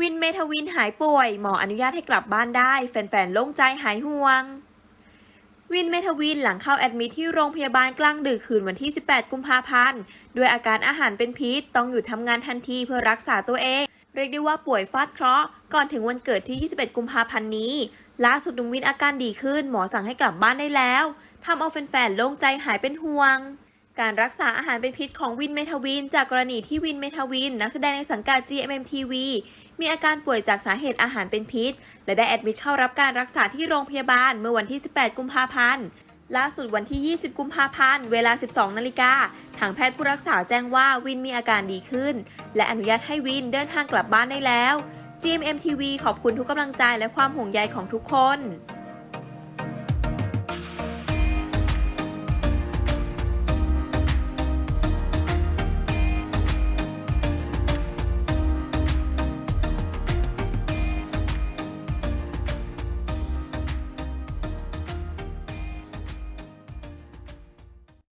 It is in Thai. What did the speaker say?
วินเมทวินหายป่วย หมออนุญาตให้กลับบ้านได้ แฟนๆโล่งใจหายห่วง วินเมทวินหลังเข้าแอดมิทที่โรงพยาบาลกลางดึกคืนวันที่ 18 กุมภาพันธ์ ด้วยอาการอาหารเป็นพิษ ต้องหยุดทำงานทันทีเพื่อรักษาตัวเอง เรียกได้ว่าป่วยฟาดเคราะห์ ก่อนถึงวันเกิดที่ 21 กุมภาพันธ์นี้ ล่าสุดนุมวินอาการดีขึ้น หมอสั่งให้กลับบ้านได้แล้ว ทำเอาแฟนๆโล่งใจหายเป็นห่วง การรักษาอาหารเป็นพิษของวินเมทวิน จากกรณีที่วินเมทวิน นักแสดงในสังกัด GMMTV มีอาการป่วยจากสาเหตุอาหารเป็นพิษ และได้แอดมิทเข้ารับการรักษาที่โรงพยาบาลเมื่อวันที่ 18 กุมภาพันธ์ล่าสุดวันที่ 20 กุมภาพันธ์ เวลา 12 นาฬิกา ทางแพทย์ผู้รักษาแจ้งว่าวินมีอาการดีขึ้น และอนุญาตให้วินเดินทางกลับบ้านได้แล้ว GMMTV ขอบคุณทุกกำลังใจและความห่วงใยของทุกคน